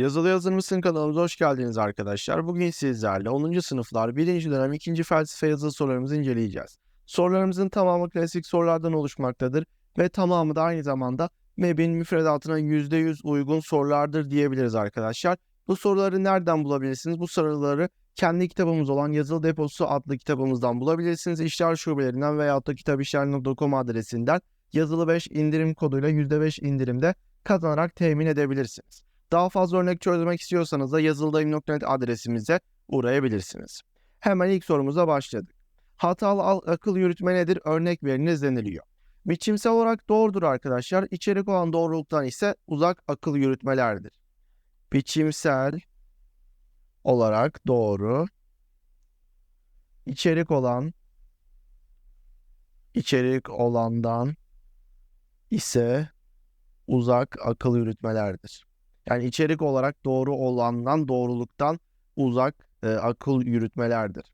Yazılı Yazır kanalımıza hoş geldiniz arkadaşlar. Bugün sizlerle 10. sınıflar 1. dönem 2. felsefe yazılı sorularımızı inceleyeceğiz. Sorularımızın tamamı klasik sorulardan oluşmaktadır ve tamamı da aynı zamanda MEB'in müfredatına %100 uygun sorulardır diyebiliriz arkadaşlar. Bu soruları nereden bulabilirsiniz? Bu soruları kendi kitabımız olan Yazılı Deposu adlı kitabımızdan bulabilirsiniz. İşler şubelerinden veyahut da kitabişler.com adresinden yazılı 5 indirim koduyla %5 indirimde kazanarak temin edebilirsiniz. Daha fazla örnek çözmek istiyorsanız da yazılıdayım.net adresimize uğrayabilirsiniz. Hemen ilk sorumuza başladık. Hatalı akıl yürütme nedir? Örnek veriniz deniliyor. Biçimsel olarak doğrudur arkadaşlar. İçerik olan doğruluktan ise uzak akıl yürütmelerdir. Biçimsel olarak doğru. İçerik olan içerik olandan ise uzak akıl yürütmelerdir. Yani içerik olarak doğru olandan doğruluktan uzak e, akıl yürütmelerdir.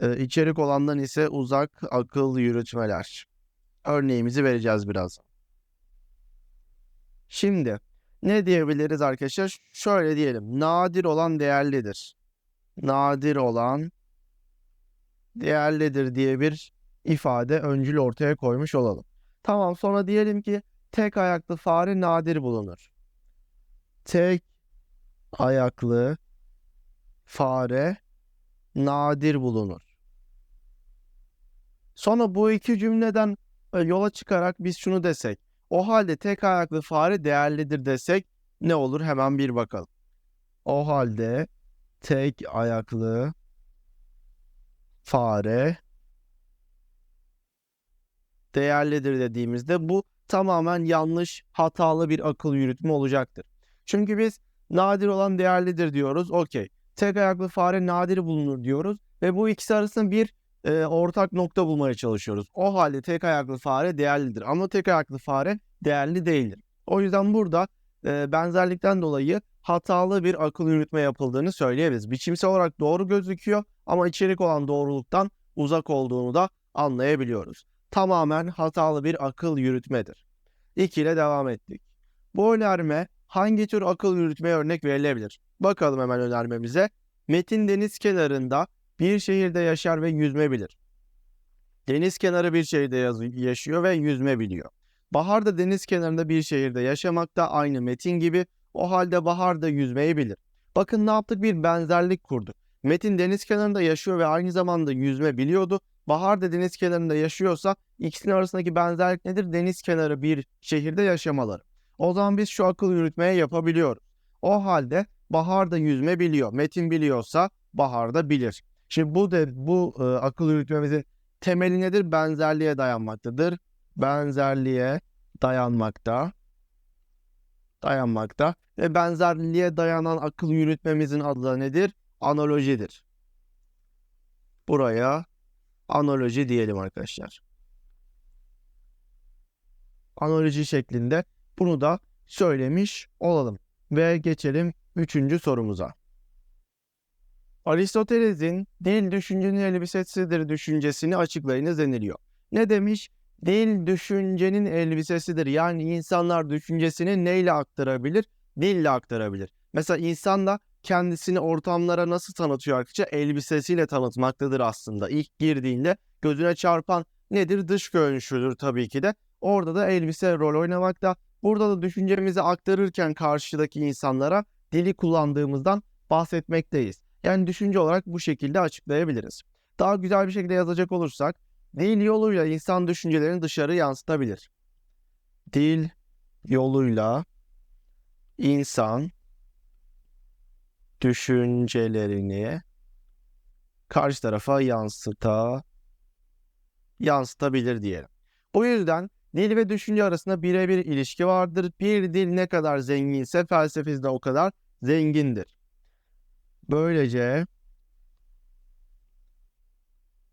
E, içerik olandan ise uzak akıl yürütmeler. Örneğimizi vereceğiz birazdan. Şimdi ne diyebiliriz arkadaşlar? Şöyle diyelim. Nadir olan değerlidir. Nadir olan değerlidir diye bir ifade öncül ortaya koymuş olalım. Tamam sonra diyelim ki tek ayaklı fare nadir bulunur tek ayaklı fare nadir bulunur. Sonra bu iki cümleden e, yola çıkarak biz şunu desek. O halde tek ayaklı fare değerlidir desek ne olur hemen bir bakalım. O halde tek ayaklı fare değerlidir dediğimizde bu tamamen yanlış, hatalı bir akıl yürütme olacaktır. Çünkü biz nadir olan değerlidir diyoruz. Okey. Tek ayaklı fare nadir bulunur diyoruz. Ve bu ikisi arasında bir e, ortak nokta bulmaya çalışıyoruz. O halde tek ayaklı fare değerlidir. Ama tek ayaklı fare değerli değildir. O yüzden burada e, benzerlikten dolayı hatalı bir akıl yürütme yapıldığını söyleyebiliriz. Biçimsel olarak doğru gözüküyor ama içerik olan doğruluktan uzak olduğunu da anlayabiliyoruz. Tamamen hatalı bir akıl yürütmedir. 2 ile devam ettik. Bu önerme hangi tür akıl yürütmeye örnek verilebilir? Bakalım hemen önermemize. Metin deniz kenarında bir şehirde yaşar ve yüzme bilir. Deniz kenarı bir şehirde yaşıyor ve yüzme biliyor. Bahar da deniz kenarında bir şehirde yaşamakta aynı Metin gibi o halde Bahar da yüzmeyi bilir. Bakın ne yaptık bir benzerlik kurduk. Metin deniz kenarında yaşıyor ve aynı zamanda yüzme biliyordu. Bahar da deniz kenarında yaşıyorsa ikisinin arasındaki benzerlik nedir? Deniz kenarı bir şehirde yaşamaları. O zaman biz şu akıl yürütmeye yapabiliyoruz. O halde Bahar da yüzme biliyor. Metin biliyorsa Bahar da bilir. Şimdi bu da bu e, akıl yürütmemizin temeli nedir? Benzerliğe dayanmaktadır. Benzerliğe dayanmakta. Dayanmakta. Ve benzerliğe dayanan akıl yürütmemizin adı nedir? Analojidir. Buraya analoji diyelim arkadaşlar. Analoji şeklinde bunu da söylemiş olalım. Ve geçelim üçüncü sorumuza. Aristoteles'in dil düşüncenin elbisesidir düşüncesini açıklayınız deniliyor. Ne demiş? Dil düşüncenin elbisesidir. Yani insanlar düşüncesini neyle aktarabilir? Dille aktarabilir. Mesela insan da kendisini ortamlara nasıl tanıtıyor arkadaşlar? Elbisesiyle tanıtmaktadır aslında. İlk girdiğinde gözüne çarpan nedir? Dış görünüşüdür tabii ki de. Orada da elbise rol oynamakta. Burada da düşüncemizi aktarırken karşıdaki insanlara dili kullandığımızdan bahsetmekteyiz. Yani düşünce olarak bu şekilde açıklayabiliriz. Daha güzel bir şekilde yazacak olursak, dil yoluyla insan düşüncelerini dışarı yansıtabilir. Dil yoluyla insan düşüncelerini karşı tarafa yansıta yansıtabilir diyelim. O yüzden Dil ve düşünce arasında birebir ilişki vardır. Bir dil ne kadar zenginse felsefesi de o kadar zengindir. Böylece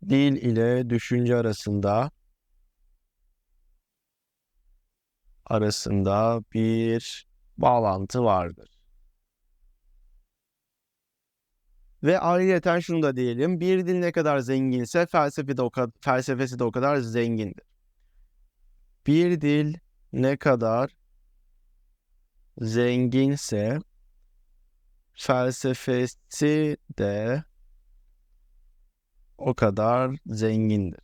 dil ile düşünce arasında arasında bir bağlantı vardır. Ve ayrıyeten şunu da diyelim. Bir dil ne kadar zenginse felsefe de o kadar, felsefesi de o kadar zengindir. Bir dil ne kadar zenginse felsefesi de o kadar zengindir.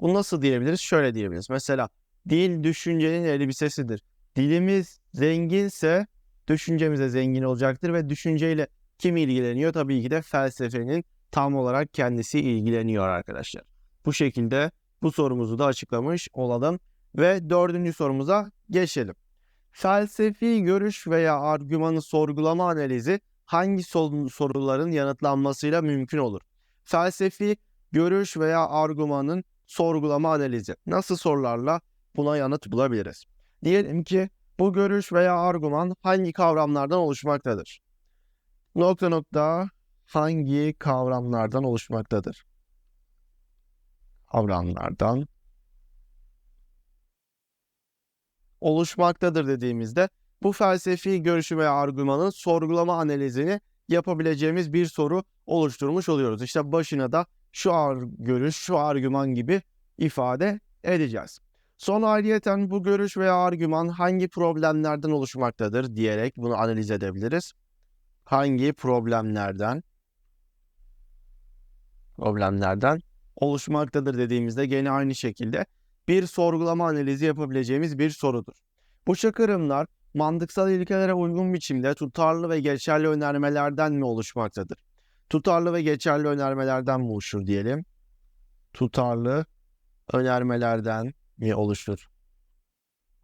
Bu nasıl diyebiliriz? Şöyle diyebiliriz. Mesela dil düşüncenin elbisesidir. Dilimiz zenginse düşüncemiz de zengin olacaktır ve düşünceyle kim ilgileniyor? Tabii ki de felsefenin tam olarak kendisi ilgileniyor arkadaşlar. Bu şekilde bu sorumuzu da açıklamış olalım ve dördüncü sorumuza geçelim. Felsefi görüş veya argümanı sorgulama analizi hangi soruların yanıtlanmasıyla mümkün olur? Felsefi görüş veya argümanın sorgulama analizi. Nasıl sorularla buna yanıt bulabiliriz? Diyelim ki bu görüş veya argüman hangi kavramlardan oluşmaktadır? Nokta nokta hangi kavramlardan oluşmaktadır? Kavramlardan oluşmaktadır dediğimizde bu felsefi görüşü veya argümanın sorgulama analizini yapabileceğimiz bir soru oluşturmuş oluyoruz. İşte başına da şu ar görüş, şu argüman gibi ifade edeceğiz. Son ayrıyeten bu görüş veya argüman hangi problemlerden oluşmaktadır diyerek bunu analiz edebiliriz. Hangi problemlerden problemlerden oluşmaktadır dediğimizde gene aynı şekilde bir sorgulama analizi yapabileceğimiz bir sorudur. Bu çıkarımlar mantıksal ilkelere uygun biçimde tutarlı ve geçerli önermelerden mi oluşmaktadır? Tutarlı ve geçerli önermelerden mi oluşur diyelim? Tutarlı önermelerden mi oluşur?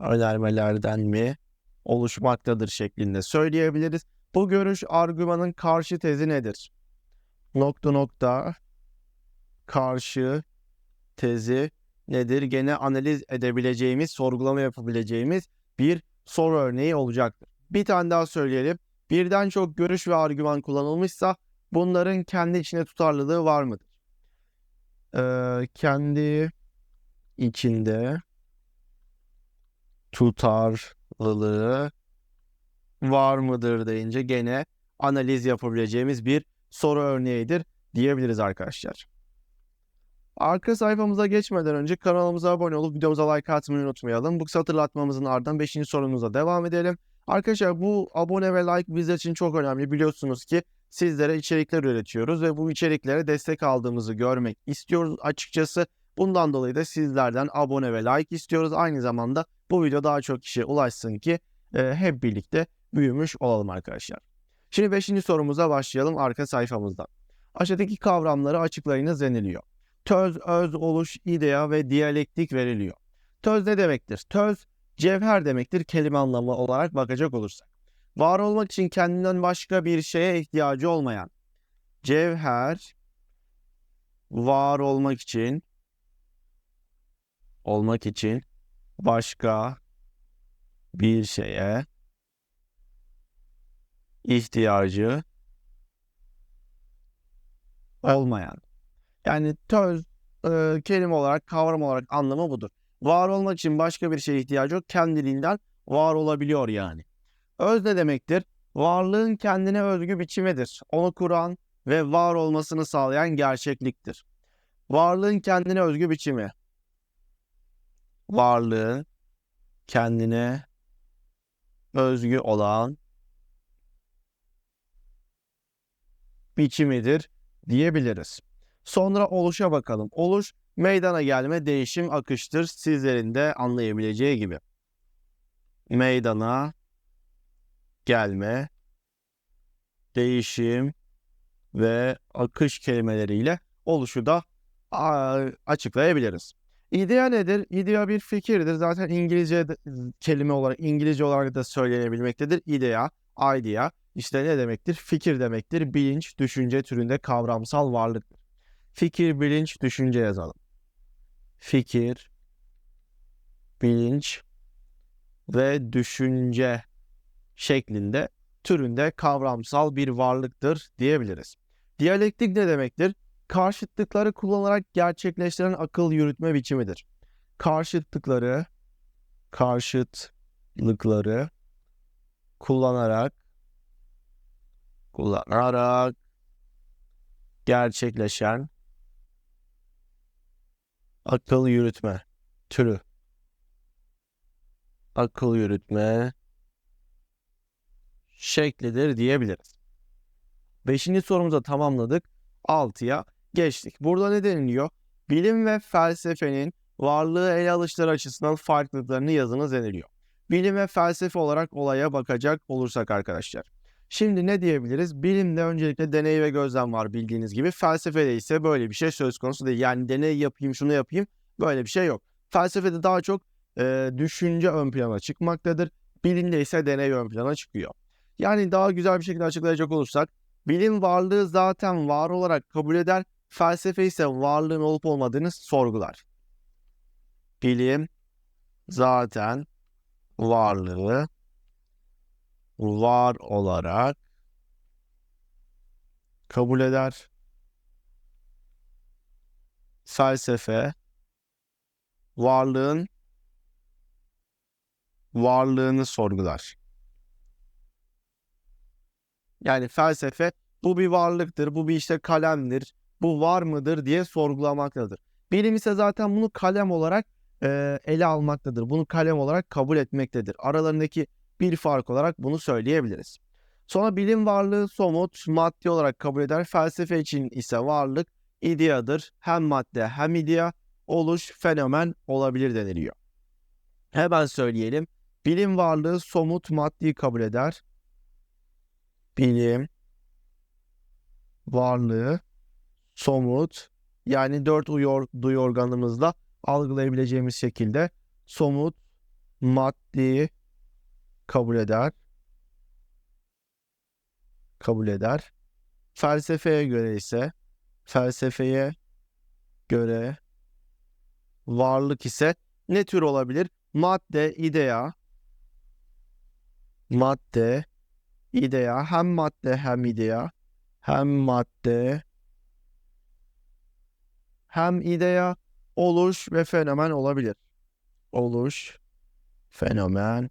Önermelerden mi oluşmaktadır şeklinde söyleyebiliriz. Bu görüş argümanın karşı tezi nedir? Nokta nokta karşı tezi nedir? Gene analiz edebileceğimiz, sorgulama yapabileceğimiz bir soru örneği olacaktır. Bir tane daha söyleyelim. Birden çok görüş ve argüman kullanılmışsa bunların kendi içine tutarlılığı var mıdır? Ee, kendi içinde tutarlılığı var mıdır deyince gene analiz yapabileceğimiz bir soru örneğidir diyebiliriz arkadaşlar. Arka sayfamıza geçmeden önce kanalımıza abone olup videomuza like atmayı unutmayalım. Bu kısa hatırlatmamızın ardından 5. sorumuza devam edelim. Arkadaşlar bu abone ve like bizler için çok önemli. Biliyorsunuz ki sizlere içerikler üretiyoruz ve bu içeriklere destek aldığımızı görmek istiyoruz açıkçası. Bundan dolayı da sizlerden abone ve like istiyoruz. Aynı zamanda bu video daha çok kişiye ulaşsın ki e, hep birlikte büyümüş olalım arkadaşlar. Şimdi 5. sorumuza başlayalım arka sayfamızda. Aşağıdaki kavramları açıklayınız deniliyor töz, öz, oluş, idea ve diyalektik veriliyor. Töz ne demektir? Töz cevher demektir kelime anlamı olarak bakacak olursak. Var olmak için kendinden başka bir şeye ihtiyacı olmayan. Cevher var olmak için olmak için başka bir şeye ihtiyacı olmayan. Yani töz e, kelime olarak, kavram olarak anlamı budur. Var olmak için başka bir şeye ihtiyacı yok. Kendiliğinden var olabiliyor yani. Öz ne demektir? Varlığın kendine özgü biçimidir. Onu kuran ve var olmasını sağlayan gerçekliktir. Varlığın kendine özgü biçimi. Varlığın kendine özgü olan biçimidir diyebiliriz. Sonra oluşa bakalım. Oluş meydana gelme, değişim, akıştır. Sizlerin de anlayabileceği gibi. Meydana gelme, değişim ve akış kelimeleriyle oluşu da açıklayabiliriz. İdea nedir? İdea bir fikirdir. Zaten İngilizce kelime olarak İngilizce olarak da söylenebilmektedir. İdea, idea işte ne demektir? Fikir demektir. Bilinç, düşünce türünde kavramsal varlıktır. Fikir, bilinç, düşünce yazalım. Fikir, bilinç ve düşünce şeklinde türünde kavramsal bir varlıktır diyebiliriz. Diyalektik ne demektir? Karşıtlıkları kullanarak gerçekleştiren akıl yürütme biçimidir. Karşıtlıkları karşıtlıkları kullanarak kullanarak gerçekleşen Akıl yürütme türü. Akıl yürütme şeklidir diyebiliriz. Beşinci sorumuza tamamladık. 6'ya geçtik. Burada ne deniliyor? Bilim ve felsefenin varlığı ele alışları açısından farklılıklarını yazınız deniliyor. Bilim ve felsefe olarak olaya bakacak olursak arkadaşlar. Şimdi ne diyebiliriz? Bilimde öncelikle deney ve gözlem var bildiğiniz gibi. Felsefede ise böyle bir şey söz konusu değil. Yani deney yapayım şunu yapayım böyle bir şey yok. Felsefede daha çok e, düşünce ön plana çıkmaktadır. Bilimde ise deney ön plana çıkıyor. Yani daha güzel bir şekilde açıklayacak olursak bilim varlığı zaten var olarak kabul eder. Felsefe ise varlığın olup olmadığını sorgular. Bilim zaten varlığı var olarak kabul eder. Felsefe varlığın varlığını sorgular. Yani felsefe bu bir varlıktır, bu bir işte kalemdir, bu var mıdır diye sorgulamaktadır. Bilim ise zaten bunu kalem olarak e, ele almaktadır. Bunu kalem olarak kabul etmektedir. Aralarındaki bir fark olarak bunu söyleyebiliriz. Sonra bilim varlığı somut, maddi olarak kabul eder. Felsefe için ise varlık ideadır. Hem madde hem idea, oluş, fenomen olabilir deniliyor. Hemen söyleyelim. Bilim varlığı somut, maddi kabul eder. Bilim varlığı somut yani dört uyor, duyu organımızla algılayabileceğimiz şekilde somut, maddi kabul eder. Kabul eder. Felsefeye göre ise felsefeye göre varlık ise ne tür olabilir? Madde, idea, madde, idea, hem madde hem idea, hem madde, hem idea, oluş ve fenomen olabilir. Oluş, fenomen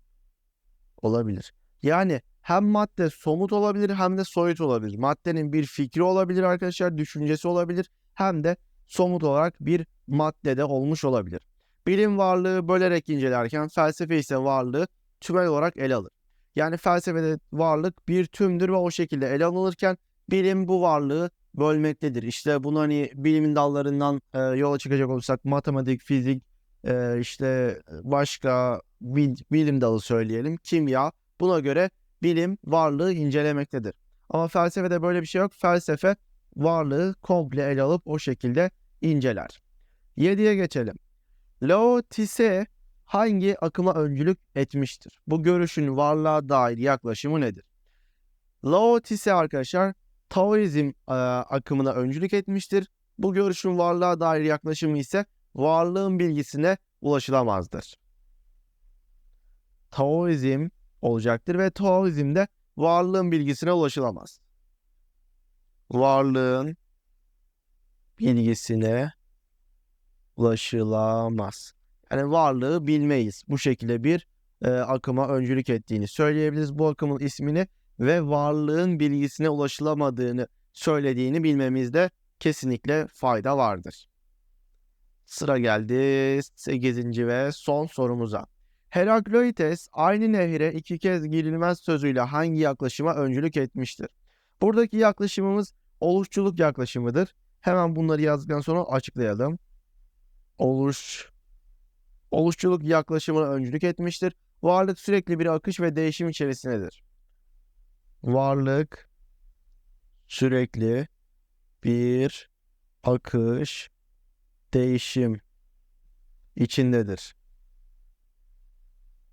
olabilir. Yani hem madde somut olabilir hem de soyut olabilir. Maddenin bir fikri olabilir arkadaşlar, düşüncesi olabilir. Hem de somut olarak bir maddede olmuş olabilir. Bilim varlığı bölerek incelerken felsefe ise varlığı tümel olarak ele alır. Yani felsefede varlık bir tümdür ve o şekilde ele alınırken bilim bu varlığı bölmektedir. İşte bunu hani bilimin dallarından e, yola çıkacak olursak matematik, fizik, e, işte başka bil, bilim dalı söyleyelim, kimya. Buna göre bilim varlığı incelemektedir. Ama felsefede böyle bir şey yok. Felsefe varlığı komple ele alıp o şekilde inceler. 7'ye geçelim. Laotise hangi akıma öncülük etmiştir? Bu görüşün varlığa dair yaklaşımı nedir? Laotise arkadaşlar Taoizm e, akımına öncülük etmiştir. Bu görüşün varlığa dair yaklaşımı ise varlığın bilgisine ulaşılamazdır. Taoizm olacaktır ve Taoizm'de varlığın bilgisine ulaşılamaz. Varlığın bilgisine ulaşılamaz. Yani varlığı bilmeyiz. Bu şekilde bir e, akıma öncülük ettiğini söyleyebiliriz. Bu akımın ismini ve varlığın bilgisine ulaşılamadığını söylediğini bilmemizde kesinlikle fayda vardır. Sıra geldi 8. ve son sorumuza. Herakleitos aynı nehire iki kez girilmez sözüyle hangi yaklaşıma öncülük etmiştir? Buradaki yaklaşımımız oluşçuluk yaklaşımıdır. Hemen bunları yazdıktan sonra açıklayalım. Oluş oluşçuluk yaklaşımına öncülük etmiştir. Varlık sürekli bir akış ve değişim içerisindedir. Varlık sürekli bir akış, değişim içindedir.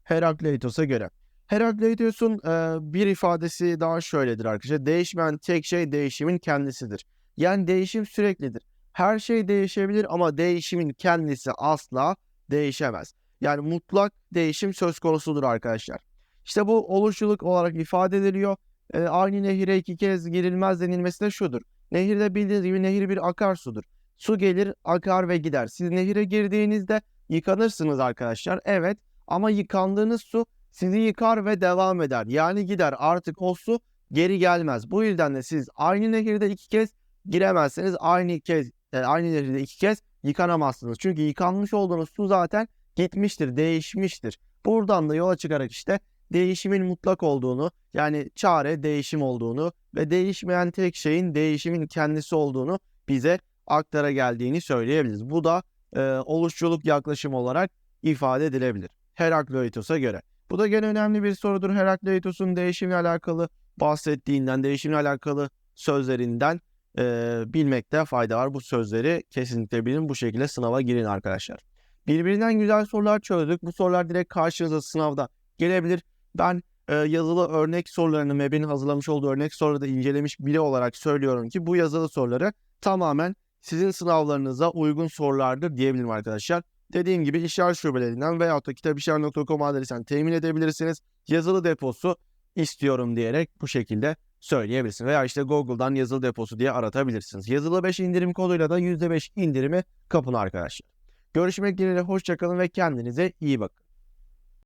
Herakleitos'a göre. Herakleitos'un e, bir ifadesi daha şöyledir arkadaşlar. Değişmeyen tek şey değişimin kendisidir. Yani değişim süreklidir. Her şey değişebilir ama değişimin kendisi asla değişemez. Yani mutlak değişim söz konusudur arkadaşlar. İşte bu oluşçuluk olarak ifade ediliyor. E, aynı nehire iki kez girilmez denilmesi de şudur. Nehirde bildiğiniz gibi nehir bir akarsudur. Su gelir, akar ve gider. Siz nehire girdiğinizde yıkanırsınız arkadaşlar. Evet ama yıkandığınız su sizi yıkar ve devam eder. Yani gider artık o su geri gelmez. Bu yüzden de siz aynı nehirde iki kez giremezseniz aynı kez e, aynı nehirde iki kez yıkanamazsınız. Çünkü yıkanmış olduğunuz su zaten gitmiştir, değişmiştir. Buradan da yola çıkarak işte değişimin mutlak olduğunu yani çare değişim olduğunu ve değişmeyen tek şeyin değişimin kendisi olduğunu bize aktara geldiğini söyleyebiliriz. Bu da e, oluşçuluk yaklaşım olarak ifade edilebilir. Herakleitos'a göre. Bu da gene önemli bir sorudur. Herakleitos'un değişimle alakalı bahsettiğinden, değişimle alakalı sözlerinden e, bilmekte fayda var. Bu sözleri kesinlikle bilin. Bu şekilde sınava girin arkadaşlar. Birbirinden güzel sorular çözdük. Bu sorular direkt karşınıza sınavda gelebilir. Ben e, yazılı örnek sorularını MEB'in hazırlamış olduğu örnek soruları da incelemiş biri olarak söylüyorum ki bu yazılı soruları tamamen sizin sınavlarınıza uygun sorulardır diyebilirim arkadaşlar. Dediğim gibi işaret şubelerinden veyahut da kitabişar.com adresinden temin edebilirsiniz. Yazılı deposu istiyorum diyerek bu şekilde söyleyebilirsiniz. Veya işte Google'dan yazılı deposu diye aratabilirsiniz. Yazılı 5 indirim koduyla da %5 indirimi kapın arkadaşlar. Görüşmek dileğiyle hoşçakalın ve kendinize iyi bakın.